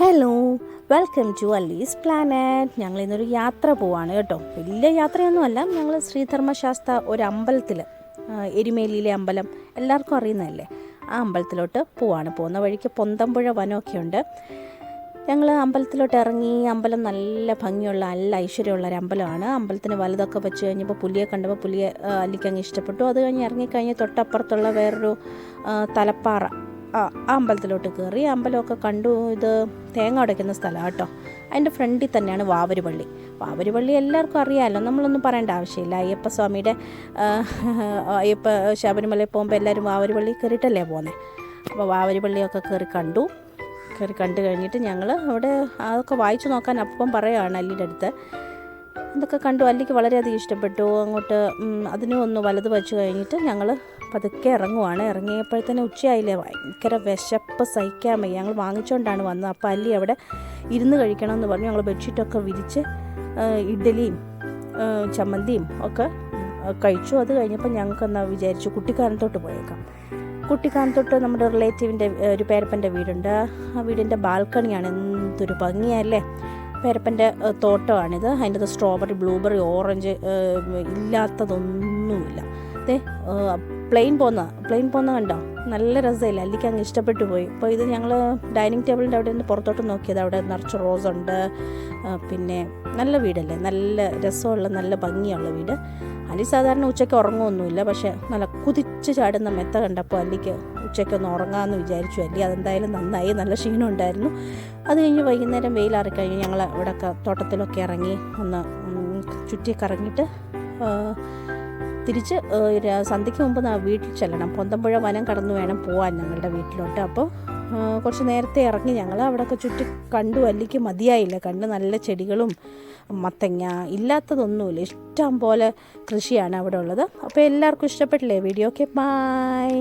Hello welcome to Allie's planet ഞങ്ങൾ ഇന്നൊരു യാത്ര പോവാണ് കേട്ടോ. വലിയ യാത്രയൊന്നുമല്ല ഞങ്ങൾ ശ്രീധർമ്മശാസ്ത്ര ഒരു അമ്പലത്തിൽ എരുമേലിയിലെ അമ്പലം എല്ലാവർക്കും അറിയുന്നതല്ലേ? ആ അമ്പലത്തിലോട്ട് പോവാണ്. പോകുന്ന വഴിക്ക് പൊന്തമ്പുഴ വനമൊക്കെ ഉണ്ട് ഞങ്ങൾ അമ്പലത്തിലോട്ട് ഇറങ്ങി അമ്പലം നല്ല ഭംഗിയുള്ള നല്ല ഐശ്വര്യമുള്ള ഒരു അമ്പലമാണ്. അമ്പലത്തിന് വലുതൊക്കെ വെച്ച് കഴിഞ്ഞപ്പോൾ പുലിയെ കണ്ടപ്പോൾ പുലിയെ അല്ലിക്കങ്ങ് ഇഷ്ടപ്പെട്ടു. അത് കഴിഞ്ഞ് ഇറങ്ങിക്കഴിഞ്ഞ് തൊട്ടപ്പുറത്തുള്ള വേറൊരു തലപ്പാറ. ആ അമ്പലത്തിലോട്ട് കയറി അമ്പലമൊക്കെ കണ്ടു. ഇത് തേങ്ങ ഉടയ്ക്കുന്ന സ്ഥലമാണ് കേട്ടോ. അതിന്റെ ഫ്രണ്ടിൽ തന്നെയാണ് വാവരുപള്ളി. വാവരുപള്ളി എല്ലാവർക്കും അറിയാമല്ലോ നമ്മളൊന്നും പറയേണ്ട ആവശ്യമില്ല. അയ്യപ്പ സ്വാമിയുടെ അയ്യപ്പ ശബരിമലയിൽ പോകുമ്പോൾ എല്ലാവരും വാവരുപള്ളി കയറിയിട്ടല്ലേ പോകുന്നത് അപ്പോൾ വാവരുപള്ളിയൊക്കെ കയറി കണ്ടു. കയറി കണ്ടു കഴിഞ്ഞിട്ട് ഞങ്ങൾ അവിടെ അതൊക്കെ വായിച്ചു നോക്കാൻ അപ്പം പറയുകയാണ് അല്ലിന്റെ അടുത്ത്. ഇതൊക്കെ കണ്ടു. അല്ലിക്ക് വളരെയധികം ഇഷ്ടപ്പെട്ടു. അങ്ങോട്ട് അതിനും ഒന്ന് വലത് വെച്ച് കഴിഞ്ഞിട്ട് ഞങ്ങൾ പതുക്കെ ഇറങ്ങുവാണ്. ഇറങ്ങിയപ്പോഴത്തേന് ഉച്ചയായില്ലേ? ഭയങ്കര വിശപ്പ് സഹിക്കാൻ വയ്യ. ഞങ്ങൾ വാങ്ങിച്ചുകൊണ്ടാണ് വന്നത്. അപ്പോൾ അല്ലി അവിടെ ഇരുന്ന് കഴിക്കണം എന്ന് പറഞ്ഞു. ഞങ്ങൾ ബെഡ്ഷീറ്റൊക്കെ വിരിച്ച് ഇഡ്ഡലിയും ചമ്മന്തിയും ഒക്കെ കഴിച്ചു. അത് കഴിഞ്ഞപ്പോൾ ഞങ്ങൾക്ക് എന്നാ വിചാരിച്ചു കുട്ടിക്കാലത്തോട്ട് പോയേക്കാം. കുട്ടിക്കാലത്തോട്ട് നമ്മുടെ റിലേറ്റീവിന്റെ ഒരു പേരപ്പന്റെ വീടുണ്ട്. ആ വീടിന്റെ ബാൽക്കണിയാണ്. എന്തൊരു ഭംഗിയല്ലേ പേരപ്പന്റെ തോട്ടമാണിത്. അതിന്റെ അത് സ്ട്രോബെറി ബ്ലൂബെറി ഓറഞ്ച് ഇല്ലാത്തതൊന്നുമില്ല. പ്ലെയിൻ പോന്ന. പ്ലെയിൻ പോന്ന കണ്ടോ? നല്ല രസമില്ല അല്ലിക്ക് അങ്ങ് ഇഷ്ടപ്പെട്ടു പോയി. അപ്പോൾ ഇത് ഞങ്ങൾ ഡൈനിങ് ടേബിളിന്റെ അവിടെ നിന്ന് പുറത്തോട്ട് നോക്കിയത്. അവിടെ നിറച്ച് റോസ് ഉണ്ട്. പിന്നെ നല്ല വീടല്ലേ? നല്ല രസമുള്ള നല്ല ഭംഗിയുള്ള വീട്. അലി സാധാരണ ഉച്ചയ്ക്ക് ഉറങ്ങുമൊന്നുമില്ല പക്ഷേ നല്ല കുതിച്ച് ചാടുന്ന മെത്ത കണ്ടപ്പോൾ അല്ലിക്ക് ഉച്ചയ്ക്കൊന്ന് ഉറങ്ങാമെന്ന് വിചാരിച്ചു. അല്ലി അതെന്തായാലും നന്നായി. നല്ല ക്ഷീണം ഉണ്ടായിരുന്നു. അത് കഴിഞ്ഞ് വൈകുന്നേരം വെയിലാറിക്കഴിഞ്ഞ് ഞങ്ങൾ ഇവിടെയൊക്കെ തോട്ടത്തിലൊക്കെ ഇറങ്ങി ഒന്ന് ചുറ്റി കറങ്ങിയിട്ട് തിരിച്ച് സന്ധ്യയ്ക്ക് മുമ്പ് വീട്ടിൽ ചെല്ലണം. പൊന്തമ്പുഴ വനം കടന്നു വേണം പോകാൻ ഞങ്ങളുടെ വീട്ടിലോട്ട്. അപ്പോൾ കുറച്ച് നേരത്തെ ഇറങ്ങി ഞങ്ങൾ അവിടെയൊക്കെ ചുറ്റി കണ്ടു അല്ലിക്ക് മതിയായില്ല. കണ്ട് നല്ല ചെടികളും മത്തങ്ങ ഇല്ലാത്തതൊന്നുമില്ല. ഇഷ്ടം പോലെ കൃഷിയാണ് അവിടെ ഉള്ളത്. അപ്പോൾ എല്ലാവർക്കും ഇഷ്ടപ്പെട്ടില്ലേ വീഡിയോ? Okay bye.